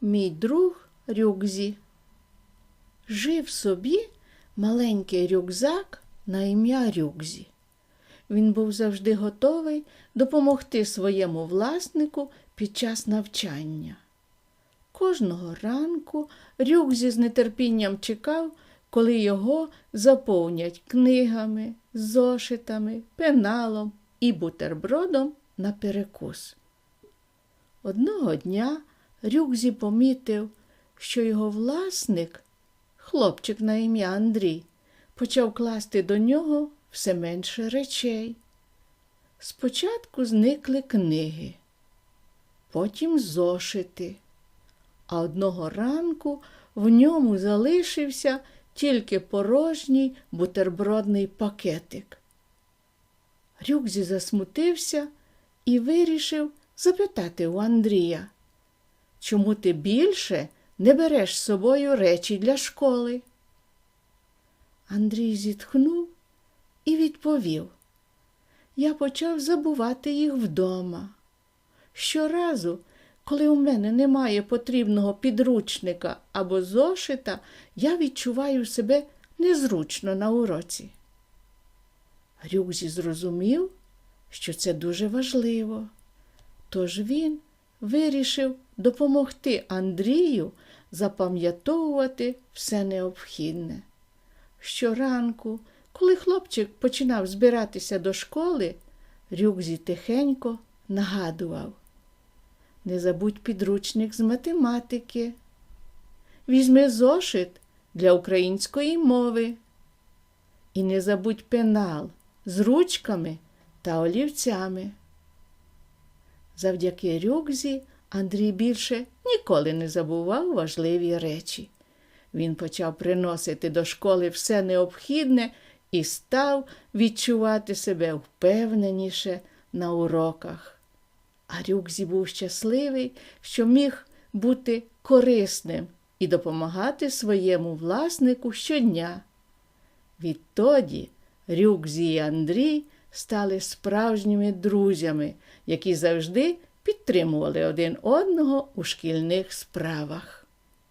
Мій друг Рюкзі. Жив собі маленький рюкзак на ім'я Рюкзі. Він був завжди готовий допомогти своєму власнику під час навчання. Кожного ранку Рюкзі з нетерпінням чекав, коли його заповнять книгами, зошитами, пеналом і бутербродом на перекус. Одного дня Рюкзі помітив, що його власник, хлопчик на ім'я Андрій, почав класти до нього все менше речей. Спочатку зникли книги, потім зошити, а одного ранку в ньому залишився тільки порожній бутербродний пакетик. Рюкзі засмутився і вирішив запитати у Андрія, чому ти більше не береш з собою речі для школи? Андрій зітхнув і відповів. Я почав забувати їх вдома. Щоразу, коли у мене немає потрібного підручника або зошита, я відчуваю себе незручно на уроці. Рюкзі зрозумів, що це дуже важливо. Тож він вирішив допомогти Андрію запам'ятовувати все необхідне. Щоранку, коли хлопчик починав збиратися до школи, Рюкзі тихенько нагадував. Не забудь підручник з математики. Візьми зошит для української мови. І не забудь пенал з ручками та олівцями. Завдяки Рюкзі Андрій більше ніколи не забував важливі речі. Він почав приносити до школи все необхідне і став відчувати себе впевненіше на уроках. А Рюкзі був щасливий, що міг бути корисним і допомагати своєму власнику щодня. Відтоді Рюкзі і Андрій стали справжніми друзями, які завжди підтримували один одного у шкільних справах.